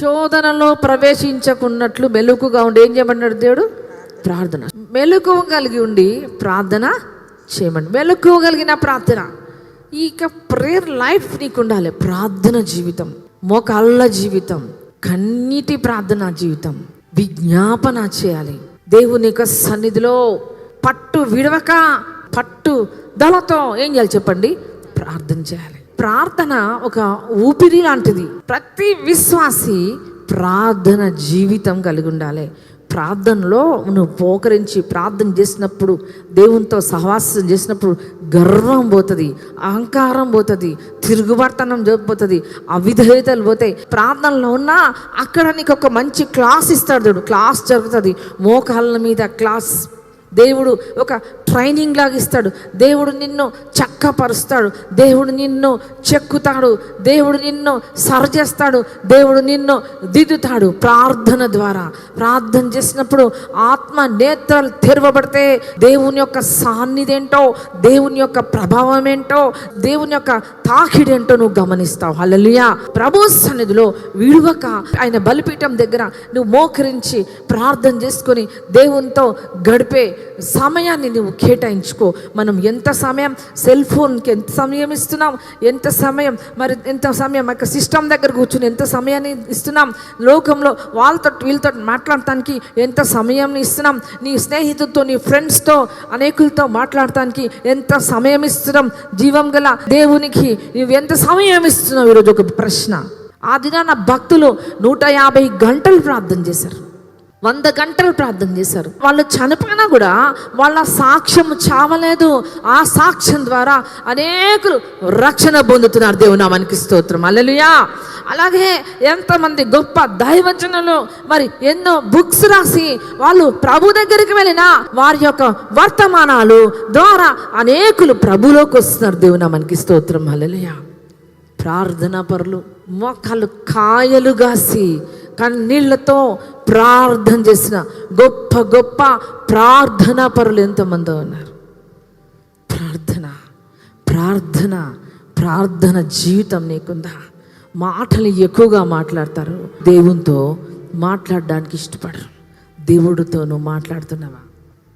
శోధనలో ప్రవేశించకున్నట్లు మెలుకుగా ఉండి ఏం చేయమన్నాడు దేవుడు? ప్రార్థన. మెలకువ కలిగి ఉండి ప్రార్థన చేయమండి మెలకువ కలిగిన ప్రార్థన. ఇక ప్రేయర్ లైఫ్ నీకు ఉండాలి. ప్రార్థన జీవితం. మోకాళ్ళ జీవితం. కన్నీటి ప్రార్థన జీవితం. విజ్ఞాపన చేయాలి. దేవుని యొక్క సన్నిధిలో పట్టు విడవక పట్టు దళతో ఏం చేయాలి చెప్పండి? ప్రార్థన చేయాలి. ప్రార్థన ఒక ఊపిరి లాంటిది. ప్రతి విశ్వాసి ప్రార్థన జీవితం కలిగి ఉండాలి. ప్రార్థనలో నువ్వు పోకరించి ప్రార్థన చేసినప్పుడు దేవునితో సహవాసం చేసినప్పుడు గర్వం పోతుంది అహంకారం పోతుంది తిరుగుబర్తనం పోతుంది అవిధేయతలు పోతాయి. ప్రార్థనలో ఉన్నా అక్కడ నీకు ఒక మంచి క్లాస్ ఇస్తాడు దేవుడు క్లాస్ జరుగుతుంది మోకాళ్ళ మీద క్లాస్. దేవుడు ఒక ట్రైనింగ్ లాగా ఇస్తాడు. దేవుడు నిన్ను చక్కపరుస్తాడు. దేవుడు నిన్ను చెక్కుతాడు. దేవుడు నిన్ను సరిచేస్తాడు దేవుడు నిన్ను దిద్దుతాడు ప్రార్థన ద్వారా. ప్రార్థన చేసినప్పుడు ఆత్మ నేత్రాలు తెరవబడితే దేవుని యొక్క సాన్నిధేంటో దేవుని యొక్క ప్రభావం ఏంటో దేవుని యొక్క తాకిడేంటో నువ్వు గమనిస్తావు. హలలుయా ప్రభు సన్నిధిలో విడువక ఆయన బలిపీఠం దగ్గర నువ్వు మోకరించి ప్రార్థన చేసుకొని దేవునితో గడిపే సమయాన్ని నువ్వు కేటాయించుకో. మనం ఎంత సమయం సెల్ ఫోన్కి ఎంత సమయం ఇస్తున్నాం? ఎంత సమయం? మరి ఎంత సమయం? యొక్క సిస్టమ్ దగ్గర కూర్చుని ఎంత సమయాన్ని ఇస్తున్నాం? లోకంలో వాళ్ళతో వీళ్ళతో మాట్లాడటానికి ఎంత సమయం ఇస్తున్నాం? నీ స్నేహితులతో నీ ఫ్రెండ్స్తో అనేకులతో మాట్లాడటానికి ఎంత సమయం ఇస్తున్నాం? జీవం గల దేవునికి నువ్వు ఎంత సమయం ఇస్తున్నావు? ఈరోజు ఒక ప్రశ్న. ఆ దినాన భక్తులు నూట యాభై గంటలు ప్రార్థన చేశారు. వంద గంటలు ప్రార్థన చేశారు. వాళ్ళు చనిపోయినా కూడా వాళ్ళ సాక్ష్యం చావలేదు. ఆ సాక్ష్యం ద్వారా అనేకులు రక్షణ పొందుతున్నారు. దేవుని మనకి స్తోత్రం. అల్లెలుయా అలాగే ఎంతమంది గొప్ప దైవజనులు మరి ఎన్నో బుక్స్ రాసి వాళ్ళు ప్రభు దగ్గరికి వెళ్ళినా వారి యొక్క వర్తమానాలు ద్వారా అనేకులు ప్రభులోకి వస్తున్నారు. దేవుని మనకి స్తోత్రం. అల్లెలుయా ప్రార్థన పరులు మొక్కలు కాయలు కాసి కన్నీళ్ళతో ప్రార్థన చేసిన గొప్ప గొప్ప ప్రార్థనా పరులు ఎంతమందో ఉన్నారు. ప్రార్థన ప్రార్థన ప్రార్థన జీవితం నీకుందా? మాటలు ఎక్కువగా మాట్లాడతారు. దేవునితో మాట్లాడడానికి ఇష్టపడరు. దేవుడితో నువ్వు మాట్లాడుతున్నావా?